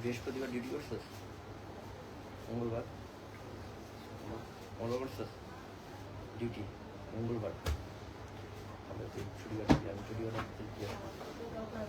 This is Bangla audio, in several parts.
বৃহস্পতিবার ডিউটি করছিস মঙ্গলবার? মঙ্গলবার করছিস ডিউটি মঙ্গলবার। তাহলে তুই ছুটি কাটবি আমি ছুটি তুই কি আসবি? সবচেয়ে অফার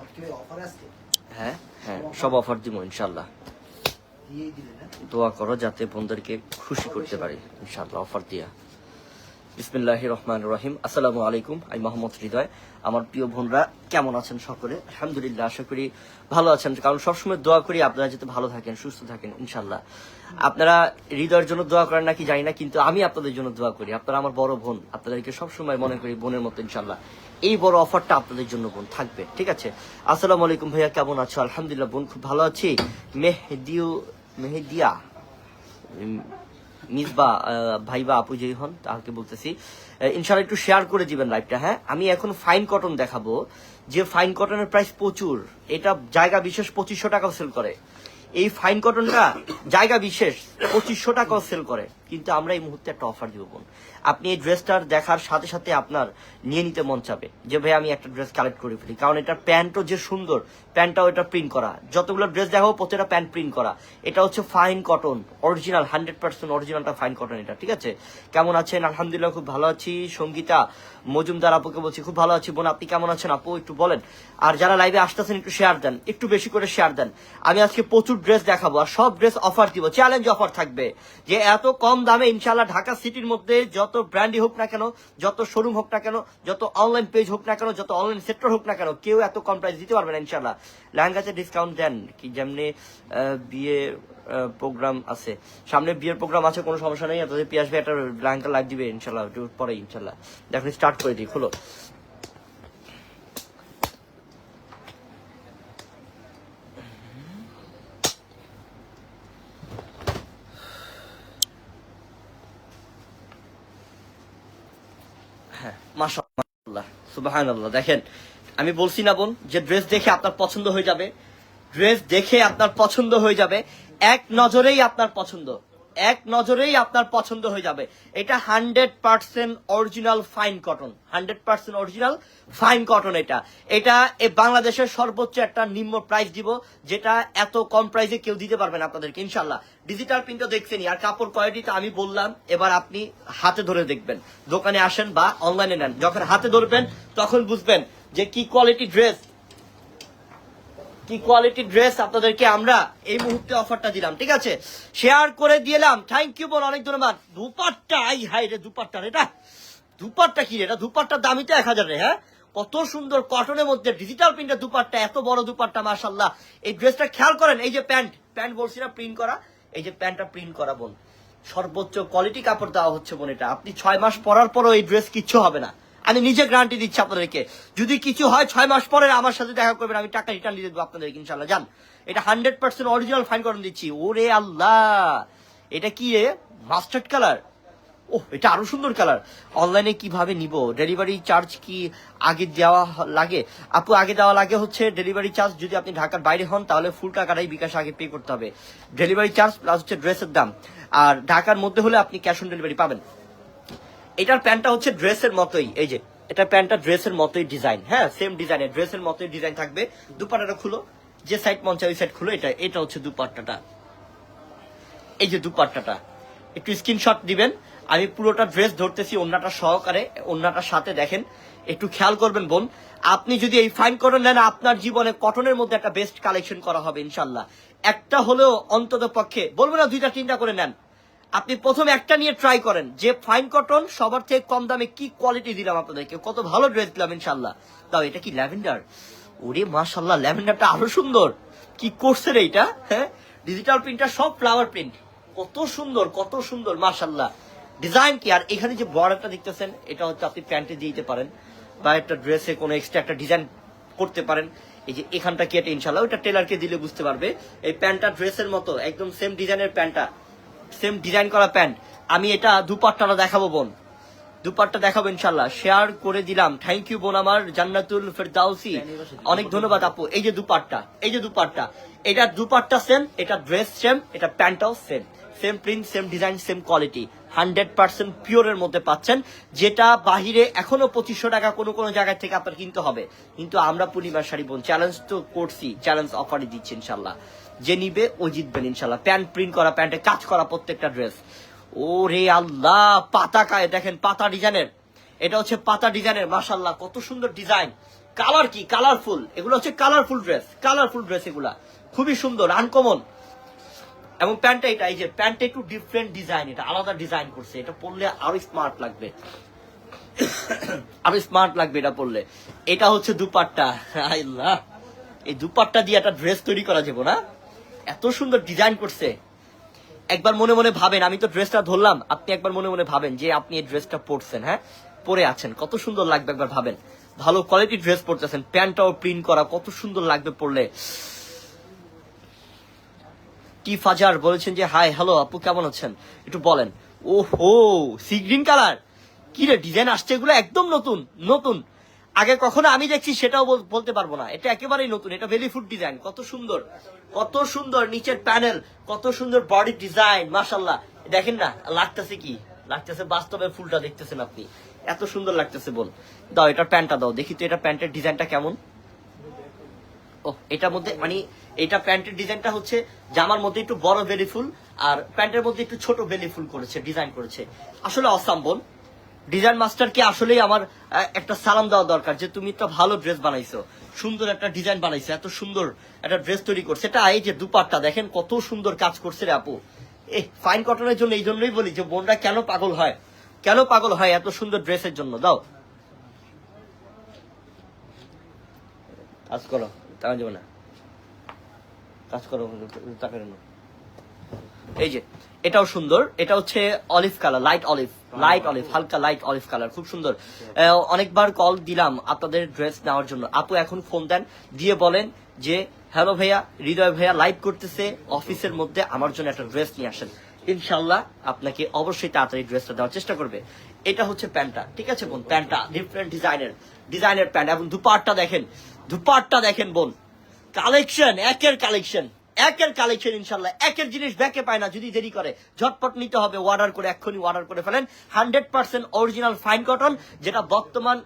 আসছে হ্যাঁ হ্যাঁ সব অফার দিব ইনশাল্লাহ না দোয়া করো যাতে বোনদেরকে খুশি করতে পারি ইনশাআল্লাহ অফার দিয়া। বিসমিল্লাহ রহমান রহিম। আসসালামু আলাইকুম আমি মোহাম্মদ হৃদয়। আমার প্রিয় বোনরা কেমন আছেন সকলে? আলহামদুলিল্লাহ আশা করি ভালো আছেন। কারণ সবসময় দোয়া করি আপনারা যাতে ভালো থাকেন সুস্থ থাকেন ইনশাল্লাহ আপনারা হৃদয়ের জন্য দোয়া করেন নাকি জানি না কিন্তু আমি আপনাদের জন্য দোয়া করি। আপনারা আমার বড় বোন আপনাদেরকে সবসময় মনে করি বোনের মতো ইনশাল্লাহ এই বড় অফারটা আপনাদের জন্য বোন, থাকবে, ঠিক আছে? আসসালামু আলাইকুম ভাইয়া, কেমন আছো? আলহামদুলিল্লাহ বোন, খুব ভালো আছি। মেহদিউ, মেহেদিয়া মিসবা ভাই বা আপু যেই হন তাকে বলতেছি। ইনশাল্লাহ একটু শেয়ার করে দিবেন লাইভটা হ্যাঁ? আমি এখন ফাইন কটন দেখাবো, যে ফাইন কটনের প্রাইস প্রচুর। এটা জায়গা বিশেষ পঁচিশশো টাকাও সেল করে। এই ফাইন কটনটা জায়গা বিশেষ পঁচিশশো টাকাও সেল করে। কিন্তু আমরা এই মুহূর্তে একটা অফার দিব, বোন। আপনি এই ড্রেসটার দেখার সাথে সাথে আপনার নিয়ে নিতে মন চাবে যে, ভাই, আমি একটা ড্রেস কালেক্ট করে ফেলি। কারণ এটার প্যান্টও যে সুন্দর, প্যান্টটাও এটা প্রিন্ট করা। যতগুলো ড্রেস দেখাবো প্রত্যেকটা প্যান্ট প্রিন্ট করা। এটা হচ্ছে fine cotton original hundred percent অরিজিনালটা ফাইন কটন এটা, ঠিক আছে? কেমন আছেন? আলহামদুলিল্লাহ, খুব ভালো আছি। সঙ্গীতা মজুমদার আপুকে বলছি, খুব ভালো আছি, বোন। আপনি কেমন আছেন? আপু, একটু বলেন। আর যারা লাইভে আসতেছেন, একটু শেয়ার দেন। একটু বেশি করে শেয়ার দেন। আমি আজকে প্রচুর ড্রেস দেখাবো আর সব ড্রেস অফার দিব। চ্যালেঞ্জ অফার থাকবে যে, এত কম দামে ইনশাল্লাহ ঢাকা সিটির মধ্যে যত ব্র্যান্ডই হোক না কেন, যত শোরুম হোক না কেন, যত অনলাইন পেজ হোক না কেন, যত অনলাইন সেক্টর হোক না কেন, কেউ এত কম প্রাইস দিতে পারবে না ইনশাল্লাহ লেহেঙ্গাতে ডিসকাউন্ট দেন, কি যেমনি বিয়ে প্রোগ্রাম আছে। সামনে বিয়ের প্রোগ্রাম আছে, কোনো সমস্যা নেই তাদের পিয়াস ভাই একটা লেহেঙ্গা লাইভ দিবে ইনশাল্লাহ পরে ইনশাল্লাহ দেখুন স্টার্ট করে দিই, খোলো হ্যাঁ মাশাআল্লাহ সুবহানাল্লাহ, দেখেন। আমি বলছি না, বোন, যে ড্রেস দেখে আপনার পছন্দ হয়ে যাবে। ড্রেস দেখে আপনার পছন্দ হয়ে যাবে। এক নজরেই আপনার পছন্দ। এক নজরেই আপনার পছন্দ হয়ে যাবে। এটা hundred percent original fine cotton. Hundred percent original fine cotton এটা। এটা বাংলাদেশের সর্বোচ্চ একটা নিম্ন প্রাইস দিব, যেটা এত কম প্রাইসে কেউ দিতে পারবে না আপনাদেরকে ইনশাল্লাহ ডিজিটাল প্রিন্টও দেখছেনই, আর কাপড় কোয়ালিটিটা আমি বললাম, এবার আপনি হাতে ধরে দেখবেন। দোকানে আসেন বা অনলাইনে নেন, যখন হাতে ধরবেন, তখন বুঝবেন যে কি কোয়ালিটি ড্রেস কি কোয়ালিটি ড্রেস আপনাদেরকে আমরা এই মুহূর্তে অফারটা দিলাম, ঠিক আছে? শেয়ার করে দিলাম থ্যাংক ইউ বল, অনেক ধন্যবাদ। দুপাট্টা, আই হাই রে, দুপাট্টা এটা? দুপাট্টা কি রে? এটা দুপাট্টার দামই তো এক হাজার রে হ্যাঁ? কত সুন্দর কটনের মধ্যে ডিজিটাল প্রিন্টের দুপাট্টা, এত বড় দুপাট্টা মাশাল্লাহ এই ড্রেসটা খেয়াল করেন, এই যে প্যান্ট প্যান্ট বলছি না প্রিন্ট করা, এই যে প্যান্টটা প্রিন্ট করা বোন। সর্বোচ্চ কোয়ালিটি কাপড় দেওয়া হচ্ছে বোন এটা। আপনি ছয় মাস পরার পরও এই ড্রেস কিচ্ছু হবে না। আমি নিজে গ্যারান্টি দিচ্ছি আপনাদেরকে। যদি কিছু হয় ছয় মাস পরে আমার সাথে দেখা করবেন, আমি টাকা রিটার্ন দিয়ে দেবো আপনাদেরকে ইনশাল্লাহ জান এটা হান্ড্রেড পার্সেন্ট অরিজিনাল ফাইন করুন দিচ্ছি। ওরে আল্লাহ! এটা কি রে? মাস্টার্ড কালার ও এটা আরও সুন্দর কালার অনলাইনে কীভাবে নিব? ডেলিভারি চার্জ কি আগে দেওয়া লাগে? আপু, আগে দেওয়া লাগে হচ্ছে ডেলিভারি চার্জ যদি আপনি ঢাকার বাইরে হন, তাহলে ফুল টাকাটাই বিকাশ আগে পে করতে হবে। ডেলিভারি চার্জ প্লাস হচ্ছে ড্রেসের দাম। আর ঢাকার মধ্যে হলে আপনি ক্যাশ অন ডেলিভারি পাবেন। এটার প্যান্টটা হচ্ছে ড্রেসের মতোই, এই যে, এটা প্যান্টটা ড্রেসের মতোই ডিজাইন হ্যাঁ সেম ডিজাইনের ড্রেসের মতোই ডিজাইন থাকবে। দুপাট্টাটা খুলো, যে সাইড মঞ্চা ওই সাইড খুলো, এটা এটা হচ্ছে দুপাট্টাটা। এই যে দুপাট্টাটা, একটু স্ক্রিনশট দিবেন, আমি পুরোটা ড্রেস ধরতেছি অন্যটা সহকারে অন্যটার সাথে দেখেন, একটু খেয়াল করবেন বোন, আপনি যদি এই ফাইন কটন নেন, আপনার জীবনে কটনের মধ্যে একটা বেস্ট কালেকশন করা হবে, ইনশাল্লাহ। একটা হলেও অন্তত পক্ষে, বলব না দুইটা, তিনটা করে নেন আপনি প্রথম একটা নিয়ে ট্রাই করেন। যে ফাইন কটন সবার থেকে কম দামে কি কোয়ালিটি দিলাম আপনাদেরকে? কত ভালো ড্রেস দিলাম ইনশাল্লাহ তাও এটা কি ল্যাভেন্ডার? ওরে মাশাল্লাহ ল্যাভেন্ডারটা আরও সুন্দর। কি করছে রে এটা হ্যাঁ? ডিজিটাল প্রিন্টটা সব ফ্লাওয়ার প্রিন্ট কত সুন্দর কত সুন্দর মাশাল্লাহ ডিজাইন কি? আর এখানে যে বর্ডারটা দেখতেছেন, এটা হচ্ছে আপনি প্যান্টে দিয়ে দিতে পারেন বা একটা ড্রেসে কোনো এক্সট্রা একটা ডিজাইন করতে পারেন। এই যে এখানটা কেটে ইনশাল্লাহ ওটা টেলারকে দিলে বুঝতে পারবে। এই প্যান্টটা ড্রেসের মতো, একদম সেম ডিজাইনের প্যান্টটা সেম ডিজাইন করা প্যান্ট। আমি এটা দুপাট্টাটা দেখাবো বোন। দুপাট্টা দেখাবো ইনশাল্লাহ শেয়ার করে দিলাম। থ্যাংক ইউ বোন আমার। জান্নাতুল ফেরদাউসি। অনেক ধন্যবাদ আপু। এই যে দুপাট্টা এই যে দুপাট্টা এটা দুপাট্টা সেম এটা ড্রেস সেম এটা প্যান্টটাও same same print same design same quality hundred percent পিওরের মধ্যে পাচ্ছেন। যেটা বাহিরে এখনও পঁচিশশো টাকা কোনো কোনো জায়গা থেকে আপনার কিনতে হবে। কিন্তু আমরা পূর্ণিমার শাড়ি বোন চ্যালেঞ্জ তো করছি। চ্যালেঞ্জ অফারই দিচ্ছি ইনশাল্লাহ যে নিবে, ও জিতবেন ইনশাল্লাহ প্যান্ট প্রিন্ট করা, প্যান্টে কাজ করা প্রত্যেকটা ড্রেস। ও রে আল্লাহ, পাতা কায়, দেখেন পাতা ডিজাইনের। এটা হচ্ছে পাতা ডিজাইনের মাশাল্লাহ কত সুন্দর ডিজাইন। কালার কি? কালারফুল। এগুলো হচ্ছে কালারফুল ড্রেস কালারফুল ড্রেস এগুলা। খুবই সুন্দর, আনকমন। এবং প্যান্টটা এটা, এই যে প্যান্টটা একটু ডিফারেন্ট ডিজাইন এটা আলাদা ডিজাইন করছে। এটা পরলে আরও স্মার্ট লাগবে। আরও স্মার্ট লাগবে এটা পরলে। এটা হচ্ছে দুপাট্টা। আল্লাহ। এই দুপাট্টা দিয়ে একটা ড্রেস তৈরি করা যাব না? এত সুন্দর ডিজাইন করছে। একবার মনে মনে ভাবেন, আমি তো ড্রেসটা ধরলাম, আপনি একবার মনে মনে ভাবেন যে আপনি এই ড্রেসটা পরছেন হ্যাঁ? পরে আছেন, কত সুন্দর লাগবে একবার ভাবেন। ভালো কোয়ালিটি ড্রেস পরতেছেন, প্যান্টটাও প্রিন্ট করা, কত সুন্দর লাগবে পরলে। টি ফাজার, বলেছেন যে, হাই হ্যালো আপু, কেমন আছেন? একটু বলেন। ও হো সি গ্রিন কালার কি রে ডিজাইন আসছে এগুলো একদম নতুন নতুন। আগে কখনো আমি দেখছি সেটাও বলতে পারব না। এটা একেবারেই নতুন। এটা ভেরি ফুড ডিজাইন। কত সুন্দর। কত সুন্দর নিচের প্যানেল। কত সুন্দর বডি ডিজাইন মাশাল্লাহ দেখেন না, লাগতেছে কি? লাগতেছে বাস্তবে ফুলটা দেখতেছেন আপনি। এত সুন্দর লাগতেছে বল। দাও, এটা প্যান্টটা দাও। দেখি তো এটা প্যান্টের ডিজাইনটা কেমন। ও এটার মধ্যে মানে এটা প্যান্টের ডিজাইনটা হচ্ছে জামার মধ্যে একটু বড় বেলি ফুল আর প্যান্টের মধ্যে একটু ছোট বেলি ফুল করেছে, ডিজাইন করেছে। আসলে অসাম ডিজাইন মাস্টারকে আসলেই আমার একটা সালাম দেওয়া দরকার যে তুমি একটা ভালো ড্রেস বানাইছো সুন্দর একটা ডিজাইন বানাইছো এত সুন্দর একটা ড্রেস তৈরি করছে এটা এই যে দুপাট্টা দেখেন কত সুন্দর কাজ করছে রে আপু এই ফাইন কটনের জন্য এই জন্যই বলি যে বোনরা কেন পাগল হয় কেন পাগল হয় এত সুন্দর ড্রেসের জন্য দাও কাজ করো টাকা যাবে না কাজ করো এই যে এটাও সুন্দর। এটা হচ্ছে olive colour light olive light olive হালকা লাইট অলিভ কালার খুব সুন্দর। অনেকবার কল দিলাম আপনাদের ড্রেস নেওয়ার জন্য। আপু এখন ফোন দেন, দিয়ে বলেন যে হ্যালো ভাইয়া, হৃদয় ভাইয়া লাইভ করতেছে অফিসের মধ্যে, আমার জন্য একটা ড্রেস নিয়ে আসেন। ইনশাল্লাহ আপনাকে অবশ্যই তাড়াতাড়ি ড্রেসটা দেওয়ার চেষ্টা করবে। এটা হচ্ছে প্যান্টটা, ঠিক আছে বোন? প্যান্টটা ডিফারেন্ট ডিজাইনের ডিজাইনের প্যান্ট এবং দুপাটটা দেখেন দুপাটটা দেখেন বোন। কালেকশন একের কালেকশন একের কালেকশন ইনশাল্লাহ একের জিনিস ব্যাকে পায় না, যদি দেরি করে। ঝটপট নিতে হবে অর্ডার করে, এক্ষুনি অর্ডার করে ফেলেন। Hundred percent original fine cotton যেটা বর্তমান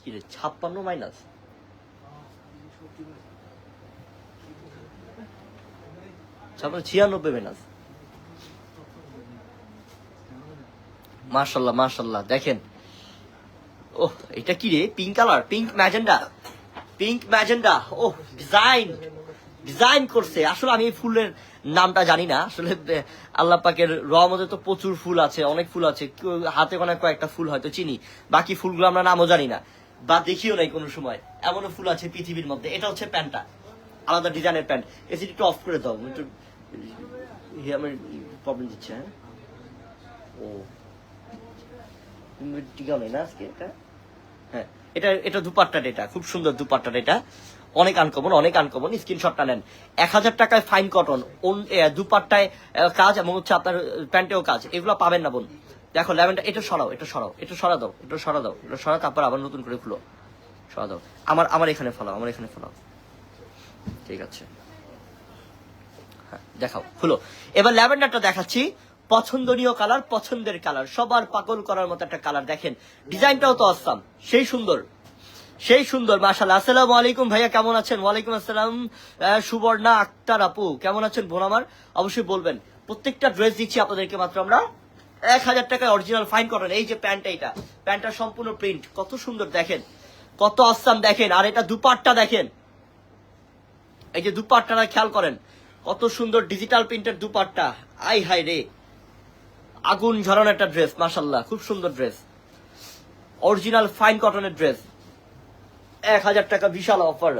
কি রে, ছাপ্পান্ন মাইনাস ছিয়ানব্বই মাইনাস মার্শাল্লাহ মার্শাল্লাহ দেখেন। ওহ, এটা কি রে? Pink colour pink magenta pink magenta ওহ ডিজাইন ডিজাইন করছে। আসলে আমি ফুলের নামটা জানি না। আসলে আল্লাহ পাকের রহমতে তো প্রচুর ফুল আছে, অনেক ফুল আছে। হাতে কোনো কয়েকটা ফুল হয়তো চিনি। বাকি ফুলগুলো আমরা নামও জানি না। বা দেখিও নাই কোনো সময়। এমনও ফুল আছে পৃথিবীর মধ্যে। এটা হচ্ছে প্যান্টটা। আলাদা ডিজাইনের প্যান্ট। এসি, একটু অফ করে দাও। একটু ইয়ে আমার প্রবলেম দিচ্ছে হ্যাঁ? ও। নেই না আজকে এটা? হ্যাঁ। এটা এটা দুপাট্টাটা এটা। খুব সুন্দর দুপাট্টাটা এটা। অনেক আনকমন অনেক আনকমন স্ক্রিনশটটা নেন। এক হাজার টাকায় ফাইন কটন দুপাট্টায় কাজ এবং হচ্ছে আপনার প্যান্টেও কাজ। এগুলো পাবেন না বোন। দেখো ল্যাভেন্ডার এটা সরাও এটা সরাও এটা সরা দাও এটা সরা দাও এটা সরা তারপর আবার নতুন করে খুলো। সরা দাও। আমার আমার এখানে ফলাও আমার এখানে ফলাও। ঠিক আছে। হ্যাঁ, দেখাও খুলো। এবার ল্যাভেন্ডারটা দেখাচ্ছি। পছন্দনীয় কালার পছন্দের কালার সবার পাগল করার মতো একটা কালার দেখেন ডিজাইনটাও তো অসাম সেই সুন্দর। সেই সুন্দর মাশাল্লাহ আসসালামু আলাইকুম ভাইয়া, কেমন আছেন? ওয়ালাইকুম আসসালাম। সুবর্ণা আক্তার আপু, কেমন আছেন বোন আমার? অবশ্যই বলবেন। প্রত্যেকটা ড্রেস দিচ্ছি আপনাদেরকে মাত্র আমরা। এক হাজার টাকায় অরিজিনাল ফাইন কটন এই যে প্যান্টটা এটা। প্যান্টটা সম্পূর্ণ প্রিন্ট কত সুন্দর দেখেন। কত আসাম দেখেন। আর এটা দুপাট্টা দেখেন। এই যে দুপাট্টাটা খেয়াল করেন। কত সুন্দর ডিজিটাল প্রিন্টের দুপাট্টা। আই হাই রে। আগুন ঝরানো একটা ড্রেস মাসাল্লাহ খুব সুন্দর ড্রেস অরিজিনাল ফাইন কটনের ড্রেস এক হাজার টাকা বিশাল অফার।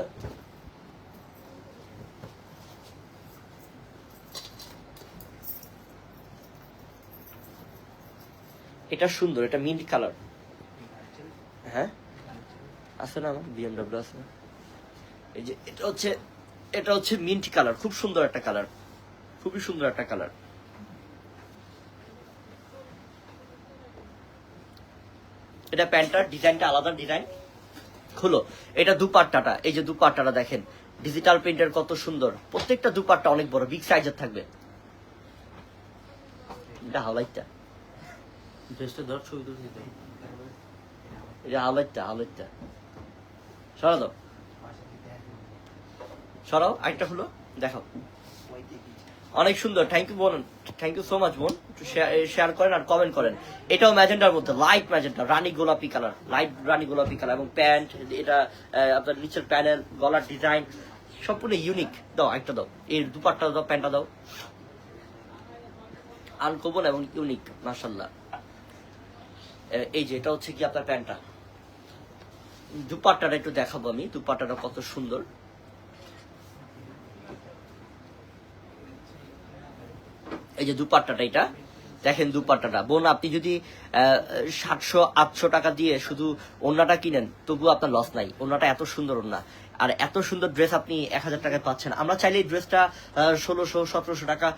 এটা সুন্দর, এটা মিন্ট কালার হ্যাঁ? আছে না আমার? বিএমডব্লিউ আছে এই যে, এটা হচ্ছে এটা হচ্ছে মিন্ট কালার খুব সুন্দর একটা কালার খুবই সুন্দর একটা কালার এটা প্যান্টটার ডিজাইনটা আলাদা ডিজাইন। খুলো। এটা দুপাট্টাটা। এই যে দুপাট্টাটা দেখেন ডিজিটাল প্রিন্টের কত সুন্দর। প্রত্যেকটা দুপাট্টা অনেক বড় বিগ সাইজের থাকবে। এটা হাওলাইটটা ড্রেসটা ধর ছবি তুলে এটা হাওলাইটটা হাওলাইটটা সরা দাও। সরাও আরেকটা হলো দেখাও। অনেক সুন্দর। থ্যাংক ইউ বোন। থ্যাংক ইউ সো মাচ বোন। শেয়ার করেন আর কমেন্ট করেন। এটাও ম্যাজেন্টার মধ্যে লাইট ম্যাজেন্টা রানী গোলাপি কালার লাইট রানী গোলাপি কালার এবং প্যান্ট এটা আপনার নিচের প্যানেল গলার ডিজাইন সম্পূর্ণ ইউনিক দাও, একটা দাও। এই দুপাট্টা দাও প্যান্টটা দাও। আনকমন এবং ইউনিক মার্শাল্লাহ এই যে, এটা হচ্ছে কি আপনার প্যান্টটা দুপাট্টাটা একটু দেখাবো আমি। দুপাট্টাটা কত সুন্দর। এই যে দুপাট্টাটা এটা দেখেন দুপাট্টাটা। বোন, আপনি যদি সাতশো, আটশো টাকা দিয়ে শুধু ওন্নাটা কিনেন তবু আপনার লস নাই। ওন্নাটা এত সুন্দর ওন্না। আর এত সুন্দর ড্রেস আপনি এক হাজার টাকায় পাচ্ছেন। আমরা চাইলে এই ড্রেসটা ষোলোশো, সতেরোশো টাকা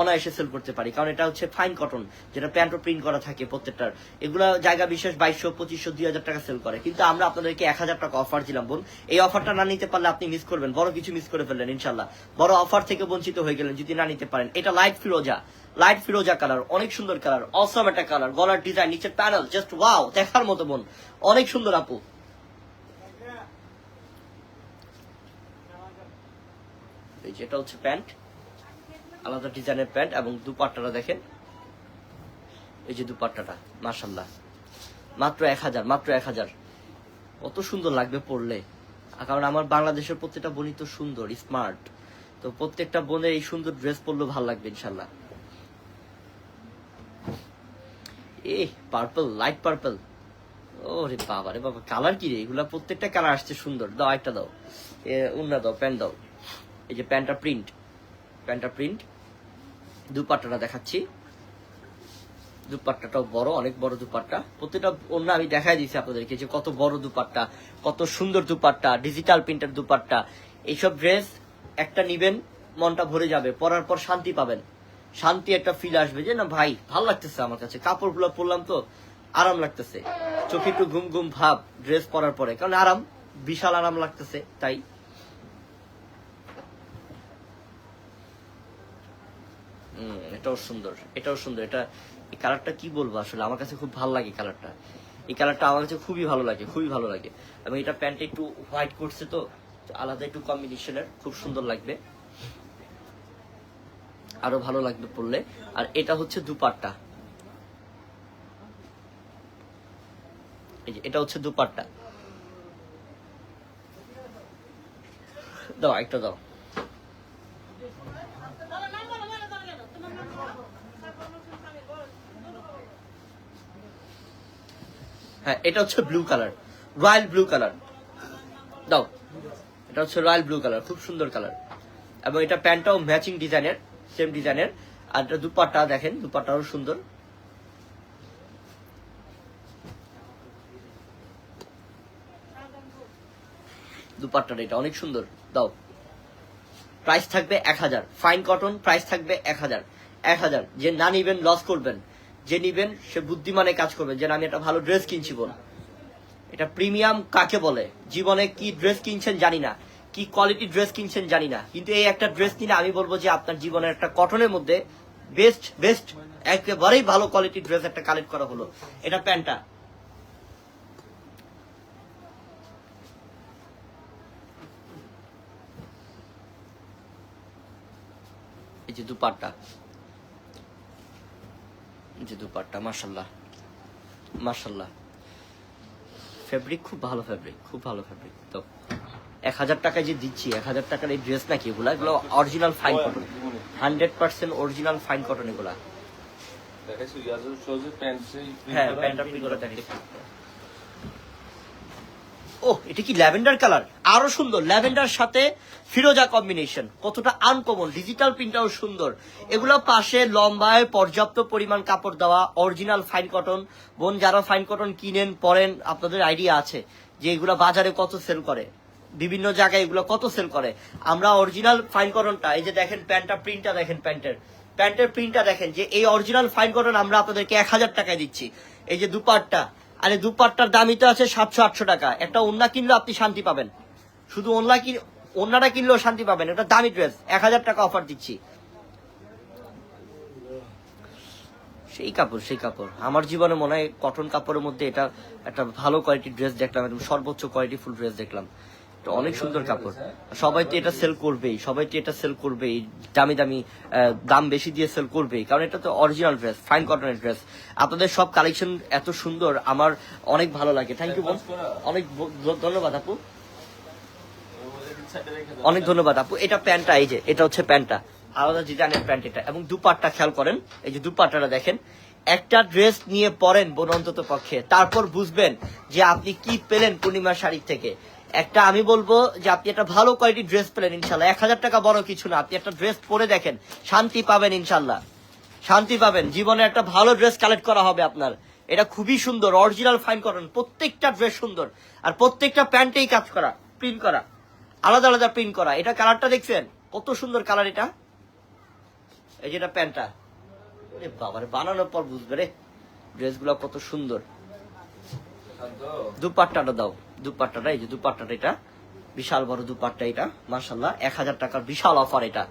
অনায়াসে সেল করতে পারি। কারণ এটা হচ্ছে ফাইন কটন যেটা প্যান্ট প্রিন্ট করা থাকে প্রত্যেকটার। এগুলা জায়গা বিশেষ বাইশশো, পঁচিশশো, দুই হাজার টাকা সেল করে। কিন্তু আমরা আপনাদেরকে এক হাজার টাকা অফার দিলাম, বোন। এই অফারটা না নিতে পারলে আপনি মিস করবেন। বড় কিছু মিস করে ফেললেন ইনশাল্লাহ বড় অফার থেকে বঞ্চিত হয়ে গেলেন, যদি না নিতে পারেন। এটা লাইট ফিরোজা লাইট ফিরোজা কালার অনেক সুন্দর কালার অসম একটা কালার গলার ডিজাইন নিচের প্যানেল জাস্ট ওয়াও দেখার মতো বোন অনেক সুন্দর, আপু। এই যে এটা হচ্ছে প্যান্ট, আলাদা ডিজাইনের প্যান্ট, এবং দুপাট্টাটা দেখেন। এই যে দুপাট্টাটা মার্শাল্লাহ মাত্র এক হাজার, মাত্র এক হাজার। কত সুন্দর লাগবে পড়লে কারণ আমার বাংলাদেশের প্রত্যেকটা বোনই তো সুন্দর স্মার্ট তো প্রত্যেকটা বোনের এই সুন্দর ড্রেস পরলেও ভালো লাগবে ইনশাল্লাহ এ পার্পল লাইট পার্পল ও রে বাবা রে বাবা কালার কি রে? এগুলা প্রত্যেকটা কালার আসছে সুন্দর। দাও একটা দাও। উন্না দাও প্যান্ট দাও। এই যে প্যান্টটা প্রিন্ট প্যান্টটা প্রিন্ট দুপাট্টাটা দেখাচ্ছি। দুপাট্টাটাও বড়, অনেক বড় দুপাট্টা। প্রত্যেকটা অন্য আমি দেখাই দিয়েছি আপনাদেরকে যে কত বড় দুপাট্টা, কত সুন্দর দুপাট্টা ডিজিটাল প্রিন্টের দুপাট্টা। এইসব ড্রেস একটা নিবেন, মনটা ভরে যাবে, পরার পর শান্তি পাবেন। শান্তি একটা ফিল আসবে যে, না ভাই, ভালো লাগতেছে আমার কাছে। কাপড়গুলো পরলাম তো, আরাম লাগতেছে। চোখে একটু ঘুম ঘুম ভাব ড্রেস পরার পরে। কারণ আরাম, বিশাল আরাম লাগতেছে, তাই। এটাও সুন্দর এটাও সুন্দর। এটা, এই কালারটা কি বলব আসলে? আমার কাছে খুব ভালো লাগে কালারটা এই কালারটা আমার কাছে খুবই ভালো লাগে, খুবই ভালো লাগে। এবং এটা প্যান্টটা একটু হোয়াইট করছে তো আলাদা একটু কম্বিনেশনের খুব সুন্দর লাগবে। আরও ভালো লাগবে পরলে আর এটা হচ্ছে দুপাট্টা। এটা হচ্ছে দুপাট্টা। দাও একটা দাও। হ্যাঁ এটা হচ্ছে blue colour royal blue colour দাও। এটা হচ্ছে রয়্যাল ব্লু কালার খুব সুন্দর কালার এবং এটা প্যান্টটাও ম্যাচিং ডিজাইনের সেম ডিজাইনের। আর এটা দুপাট্টা দেখেন, দুপাট্টাও সুন্দর। দুপাট্টাটা এটা অনেক সুন্দর। দাও। প্রাইস থাকবে এক হাজার। ফাইন কটন প্রাইস থাকবে এক হাজার। এক হাজার। যে না নিবেন লস করবেন। যে নিবেন, সে বুদ্ধিমানে কাজ করবে। যে আমি একটা ভালো ড্রেস কিনছি বোন। এটা প্রিমিয়াম কাকে বলে? জীবনে কি ড্রেস কিনছেন জানি না। কি কোয়ালিটি ড্রেস কিনছেন জানি না। কিন্তু এই একটা ড্রেস কিনে আমি বলব যে আপনার জীবনের একটা কটনের মধ্যে বেস্ট বেস্ট একেবারেই ভালো কোয়ালিটি ড্রেস একটা কালেক্ট করা হলো। এটা প্যান্টটা। এই যে দুপাট্টা। যে দুপাট্টা মার্শাল্লাহ মার্শাল্লাহ ফেব্রিক খুব ভালো ফেব্রিক খুব ভালো ফেব্রিক তো। এক হাজার টাকায় যে দিচ্ছি এক হাজার টাকার এই ড্রেস নাকি এগুলা? এগুলো original fine cotton hundred percent original fine cotton এগুলা। হ্যাঁ প্যান্টটা প্রিন্ট করে। দেখিয়েছি ও এটা কি ল্যাভেন্ডার কালার? আরও সুন্দর ল্যাভেন্ডার সাথে ফিরোজা কম্বিনেশন কতটা আনকমন ডিজিটাল প্রিন্টটাও সুন্দর। এগুলো পাশে লম্বায় পর্যাপ্ত পরিমাণ কাপড় দেওয়া অরিজিনাল ফাইন কটন বোন যারা ফাইন কটন কিনেন পরেন আপনাদের আইডিয়া আছে যে এগুলো বাজারে কত সেল করে। বিভিন্ন জায়গায় এগুলো কত সেল করে? আমরা অরিজিনাল ফাইন কটনটা এই যে দেখেন প্যান্টটা প্রিন্টটা দেখেন প্যান্টের। প্যান্টের প্রিন্টটা দেখেন, যে এই অরিজিনাল ফাইন কটন আমরা আপনাদেরকে এক হাজার টাকায় দিচ্ছি। এই যে দুপাটটা, আরে দুপাট্টার দামই তো আছে সাতশো, আটশো টাকা। একটা ওন্না কিনলে আপনি শান্তি পাবেন। শুধু ওন্না কিন, ওন্নাটা কিনলেও শান্তি পাবেন। এটা দামি ড্রেস এক হাজার টাকা অফার দিচ্ছি। সেই কাপড় সেই কাপড়। আমার জীবনে মনে হয় কটন কাপড়ের মধ্যে এটা একটা ভালো কোয়ালিটির ড্রেস দেখলাম, একদম সর্বোচ্চ কোয়ালিটি ফুল ড্রেস দেখলাম। অনেক সুন্দর কাপড়। সবাই তো এটা সেল করবেই, সবাই তো এটা সেল করবেই, দামি দামি দাম বেশি দিয়ে সেল করবেই। কারণ এটা তো অরিজিনাল ড্রেস ফাইন কটনের ড্রেস আপনাদের সব কালেকশন এত সুন্দর, আমার অনেক ভালো লাগে। থ্যাংক ইউ অনেক ধন্যবাদ, আপু। অনেক ধন্যবাদ, আপু। এটা প্যান্টটা, এই যে, এটা হচ্ছে প্যান্টটা। আলাদা ডিজাইনের প্যান্ট এটা। এবং দুপাট্টা খেয়াল করেন, এই যে দুপাট্টাটা দেখেন। একটা ড্রেস নিয়ে পরেন বোন অন্তত পক্ষে তারপর বুঝবেন যে আপনি কি পেলেন পূর্ণিমার শাড়ি থেকে। একটা আমি বলব যে আপনি একটা ভালো কোয়ালিটির ড্রেস পেলেন ইনশাল্লাহ এক হাজার টাকা বড় কিছু না, আপনি একটা ড্রেস পরে দেখেন, শান্তি পাবেন ইনশাল্লাহ শান্তি পাবেন। জীবনে একটা ভালো ড্রেস কালেক্ট করা হবে আপনার। এটা খুবই সুন্দর অরিজিনাল ফাইন করেন প্রত্যেকটা ড্রেস সুন্দর। আর প্রত্যেকটা প্যান্টেই কাজ করা প্রিন্ট করা, আলাদা আলাদা প্রিন্ট করা। এটা কালারটা দেখছেন? কত সুন্দর কালার এটা। এই যেটা প্যান্টটা। বাবারে, বানানোর পর বুঝবে রে ড্রেসগুলো কত সুন্দর। দুপাট্টাটা দাও। দুপাট্টাটা এই যে দুপাট্টাটা এটা। বিশাল বড় দুপাট্টা এটা মার্শাল্লাহ এক হাজার টাকার বিশাল অফার এটা।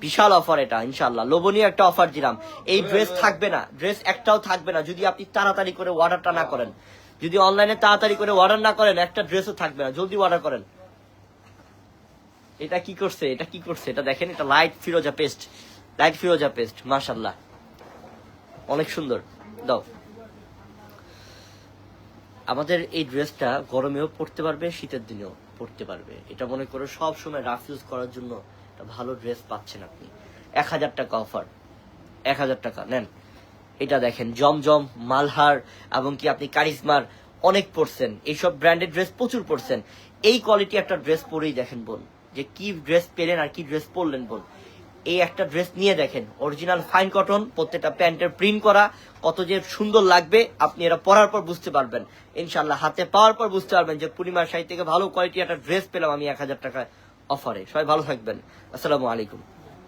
বিশাল অফার এটা ইনশাল্লাহ লোভনীয় একটা অফার দিলাম। এই ড্রেস থাকবে না। ড্রেস একটাও থাকবে না। যদি আপনি তাড়াতাড়ি করে অর্ডারটা না করেন। যদি অনলাইনে তাড়াতাড়ি করে অর্ডার না করেন একটা ড্রেসও থাকবে না। জলদি অর্ডার করেন। এটা কি করছে? এটা কি করছে? এটা দেখেন এটা লাইট ফিরোজা পেস্ট লাইট ফিরোজা পেস্ট মাশাল্লাহ অনেক সুন্দর। দাও। আমাদের এই ড্রেসটা গরমেও পরতে পারবে, শীতের দিনেও পরতে পারবে। এটা মনে করে সব সময় রাফ ইউজ করার জন্য একটা ভালো ড্রেস পাচ্ছেন আপনি। এক হাজার টাকা অফার। এক হাজার টাকা, নেন। এটা দেখেন, জমজম, মালহার, এবং কি আপনি কারিজমার অনেক পরছেন। এইসব ব্র্যান্ডেড ড্রেস প্রচুর পরছেন। এই কোয়ালিটি একটা ড্রেস পরেই দেখেন বোন, যে কি ড্রেস পেলেন আর কি ড্রেস পরলেন বোন। এই একটা ড্রেস নিয়ে দেখেন। অরিজিনাল ফাইন কটন প্রত্যেকটা প্যান্টের প্রিন্ট করা, কত যে সুন্দর লাগবে, আপনি এটা পরার পর বুঝতে পারবেন। ইনশাল্লাহ হাতে পাওয়ার পর বুঝতে পারবেন যে পূর্ণিমার শাড়ি থেকে ভালো কোয়ালিটি একটা ড্রেস পেলাম আমি এক হাজার টাকা অফারে সবাই ভালো থাকবেন। আসসালামু আলাইকুম।